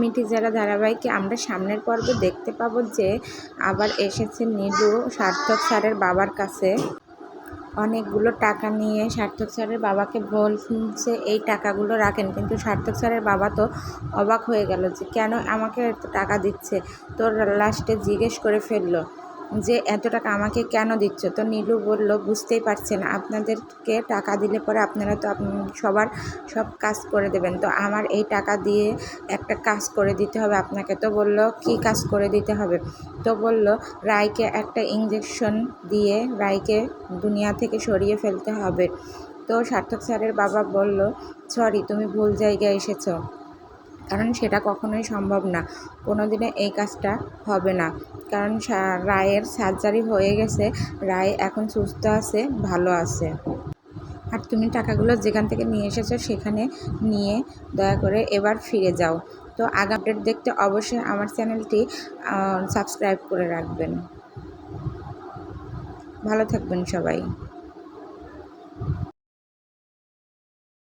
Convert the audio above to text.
মিটি যারা ধারাবাহিকে আমরা সামনের পর্বে দেখতে পাবো যে আবার এসেছে নীলু সার্থক স্যারের বাবার কাছে। অনেকগুলো টাকা নিয়ে সার্থক স্যারের বাবাকে বলছে, এই টাকাগুলো রাখেন। কিন্তু সার্থক স্যারের বাবা তো অবাক হয়ে গেল যে, কেন আমাকে টাকা দিচ্ছে? তোর লাস্টে জিজ্ঞেস করে ফেলল। যে এত টাকা আমাকে কেন দিচ্ছ? তো নীলু বলল, বুঝতেই পারছেন আপনাদেরকে টাকা দিলে পরে আপনারা তো সবার সব কাজ করে দেবেন। তো আমার এই টাকা দিয়ে একটা কাজ করে দিতে হবে আপনাকে। তো বলল, কি কাজ করে দিতে হবে? তো বলল রায়কে একটা ইঞ্জেকশন দিয়ে রায়কে দুনিয়া থেকে সরিয়ে ফেলতে হবে। তো সার্থক স্যারের বাবা বলল, সরি, তুমি ভুল জায়গায় এসেছ। কারণ সেটা কখনোই সম্ভব না। কোনো দিনে এই কাজটা হবে না। কারণ রায়ের সার্জারি হয়ে গেছে। রায় এখন সুস্থ আছে, ভালো আছে। আর তুমি টাকাগুলো যেখান থেকে নিয়ে এসেছ সেখানে নিয়ে দয়া করে এবার ফিরে যাও। তো আগে আপডেট দেখতে অবশ্যই আমার চ্যানেলটি সাবস্ক্রাইব করে রাখবেন। ভালো থাকবেন সবাই।